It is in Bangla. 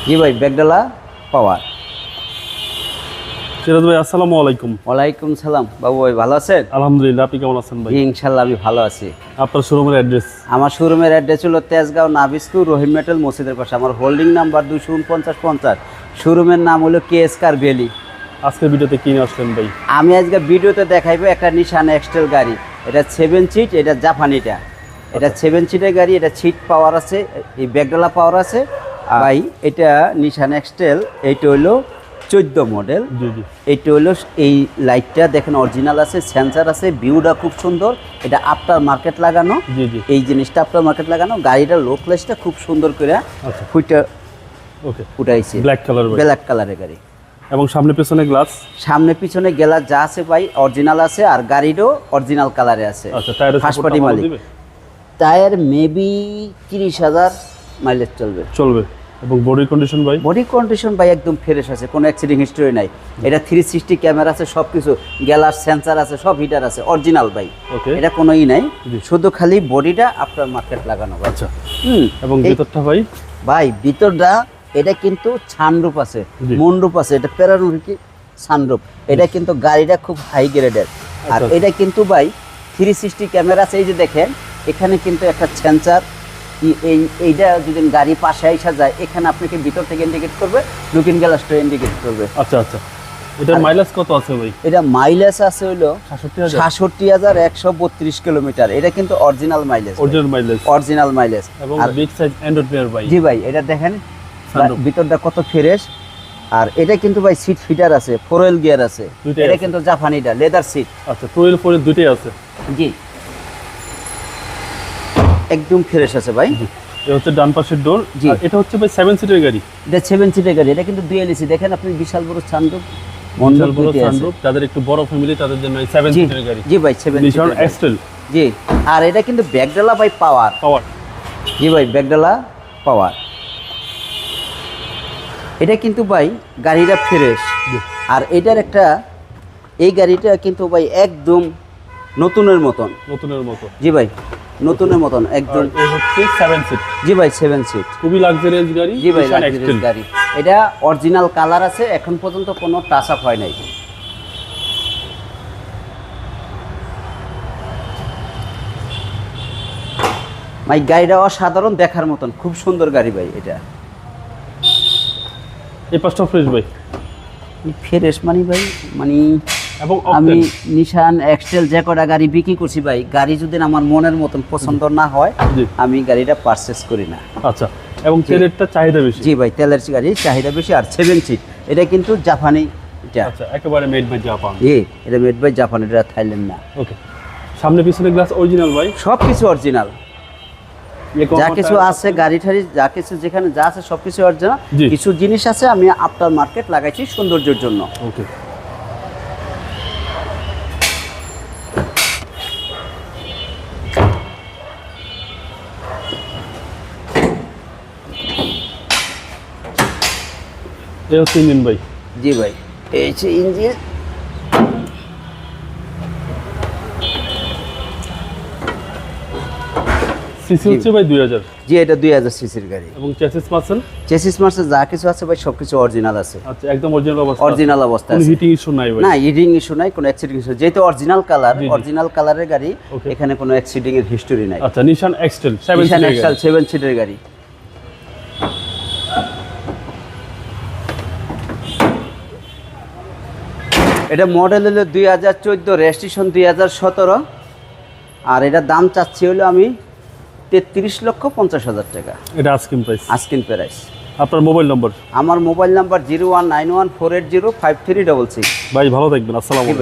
জি ভাই ব্যাগডালা পাওয়ার। সিরাজ ভাই আসসালামু আলাইকুম। ওয়ালাইকুম সালাম। বাবু ভাই ভালো আছেন? আলহামদুলিল্লাহ আপনি কেমন আছেন ভাই? ইনশাল্লাহ আমি ভালো আছি। আপনার শোরুমের অ্যাড্রেস? আমার শোরুমের অ্যাড্রেস হলো তেজগাঁও নাবিস্কুর রহিম মেটাল মসজিদের পাশে। আমার হোল্ডিং নাম্বার দুশো উনপঞ্চাশ পঞ্চাশ। শোরুমের নাম হলো কে এস কার ভ্যালি। আজকের ভিডিওতে কিনে আসলেন ভাই? আমি আজকে ভিডিওতে দেখাইবো একটা নিশান এক্সটেল গাড়ি। এটা সেভেন সিট এটা জাপানিটা। এটা সেভেন সিটের গাড়ি এটা সিট পাওয়ার আছে এই ব্যাগডালা পাওয়ার আছে। ভাই এটা নিশান এক্সটেল এইটা হলো চোদ্দ মডেল এইটা হলো এই লাইটটা দেখেন অরিজিনাল আছে সেন্সার আছে ভিউটা খুব সুন্দর। এটা আফটার মার্কেট লাগানো এই জিনিসটা আফটার মার্কেট লাগানো। গাড়িটার লোকলেসটা খুব সুন্দর করে আচ্ছা। ফুইটা ওকে। উঠাইছে। ব্ল্যাক কালার ব্ল্যাক কালারের গাড়ি। এবং সামনে পিছনে গ্লাস সামনে পিছনে গেলা যা আছে ভাই অরিজিনাল আছে আর গাড়িরও অরিজিনাল কালারে আছে। আচ্ছা ফার্স্ট পার্টি মালিক। টায়ার মেবি তিরিশ হাজার মাইলেজ চলবে। চলবে। এবং বডি কন্ডিশন ভাই? বডি কন্ডিশন ভাই একদম ফ্রেশ আছে কোনো অ্যাক্সিডেন্ট হিস্টোরি নাই। এটা থ্রি সিক্সটি ক্যামেরা আছে সব কিছু গ্যালার সেন্সার আছে সব হিটার আছে অরিজিনাল ভাই। ওকে এটা কোনো ই নাই শুধু খালি বডিটা আপনার মার্কেট লাগানো ভাই। আচ্ছা। হুম এবং ভিতরটা ভাই? ভাই ভিতরটা এটা কিন্তু ছানরূপ আছে। মনরূপ আছে এটা প্যারানুরকি ছানরূপ এটা কিন্তু গাড়িটা খুব হাই গ্রেডের আর আচ্ছা। এটা কিন্তু ভাই থ্রি সিক্সটি ক্যামেরা আছে এই যে দেখেন এখানে কিন্তু একটা সেন্সার এই এইটা যদি গাড়ি পাশে যায় এখানে আপনাকে ভিতর থেকে ইন্ডিকেট করবে লুকিং গ্লাসটা ইন্ডিকেট করবে। আচ্ছা আচ্ছা। এটার মাইলেজ কত আছে ভাই? এটা মাইলেজ আছে হইল বত্রিশ কিলোমিটার। এটা কিন্তু original mileage original mileage original mileage এবং আর বিগ সাইজ অ্যান্ড্রয়েড প্লেয়ার ভাই। জি ভাই এটা দেখেন ভিতরটা কত ফ্রেশ আর এটা কিন্তু ভাই সিট ফিটার আছে ফোর হুইল গিয়ার আছে। এটা কিন্তু জাপানিটা লেদার সিট আচ্ছা টুয়েলভ ফোরের দুইটাই আছে। জি। একদম ফ্রেশ আছে ভাই। এটা হচ্ছে ডান পাশের ডোর জি। এটা হচ্ছে ভাই সেভেন সিটের গাড়ি। এটা সেভেন সিটের গাড়ি এটা কিন্তু দুই এলসি দেখেন আপনি বিশাল বড় সানরুফ বিশাল বড় সানরুফ যাদের একটু বড় ফ্যামিলি তাদের জন্য সেভেন সিটের গাড়ি। জি ভাই সেভেন নিশান এক্সটেল জি আর এটা কিন্তু ব্যাগডালা বাই পাওয়ার পাওয়ার জি ভাই ব্যাগডালা পাওয়ার এটা কিন্তু ভাই গাড়িটা ফ্রেশ আর এটার একটা এই গাড়িটা কিন্তু ভাই একদম নতুনের মতন। নতুনের মতো। জি ভাই নতুনের মতন একদম। সেভেন সিট জি ভাই সেভেন সিট খুবই লাক্সারিয়াস গাড়ি জি ভাই এক্সটেল গাড়ি। এটা অরিজিনাল কালার আছে এখন পর্যন্ত কোনো টাচ আপ হয় নাই। ভাই গাড়িটা অসাধারণ দেখার মতন খুব সুন্দর গাড়ি ভাই এটা। এই পাঁচটা ফ্রেশ ভাই। ফ্রেশ মানি ভাই মানে এবং আমি নিশান এক্সটেল যে কটা গাড়ি বিক্রি করছি ভাই গাড়ি যদি আমার মনের মতন পছন্দ না হয় আমি গাড়িটা পারচেস করি না। আচ্ছা এবং তেলেরটা চাহিদা বেশি? জি ভাই তেলের গাড়ি চাহিদা বেশি আর সেভেন সিট এটা কিন্তু জাপানি এটা। আচ্ছা একেবারে মেড বাই জাপান এ এটা মেড বাই জাপান এটা থাইল্যান্ড না। ওকে সামনে পিছনে গ্লাস অরিজিনাল ভাই? সব কিছু অরিজিনাল যা কিছু আছে গাড়ি ঠাড়ি যা কিছু যেখানে যা আছে সব কিছু অরিজিনাল কিছু জিনিস আছে আমি আফটার মার্কেট লাগাইছি সৌন্দর্যের জন্য। ওকে এই হচ্ছে ইঞ্জিন ভাই। জি ভাই এই হচ্ছে ইঞ্জিন। সিসি হচ্ছে ভাই দুই হাজার। জি এটা দুই হাজার সিসির গাড়ি। এবং চেসিস পাচ্ছেন? চেসিস মার্সে যা কিছু আছে ভাই সব কিছু অরিজিনাল আছে। আচ্ছা একদম অরিজিনাল অবস্থা অরিজিনাল অবস্থা কোনো হিটিং ইস্যু নাই ভাই। না হিটিং ইস্যু নাই কোনো অ্যাক্সিডেন্ট ইস্যু যেহেতু অরিজিনাল কালার। অরিজিনাল কালারের গাড়ি এখানে কোনো অ্যাক্সিডেন্ট এর হিস্টোরি নাই। আচ্ছা নিশান এক্সটেল সেভেন নিশান সেভেন সিটের গাড়ি। এটা মডেল হলো দুই হাজার চোদ্দ রেজিস্ট্রেশন দুই হাজার সতেরো। আর এটার দাম চাচ্ছি হলো আমি তেত্রিশ লক্ষ পঞ্চাশ হাজার টাকা। এটা আস্কিন প্রাইস আস্কিন প্রাইস আপনার মোবাইল নম্বর আমার mobile number zero one nine one four eight zero five three double six. ভাই ভালো থাকবেন। আসসালামু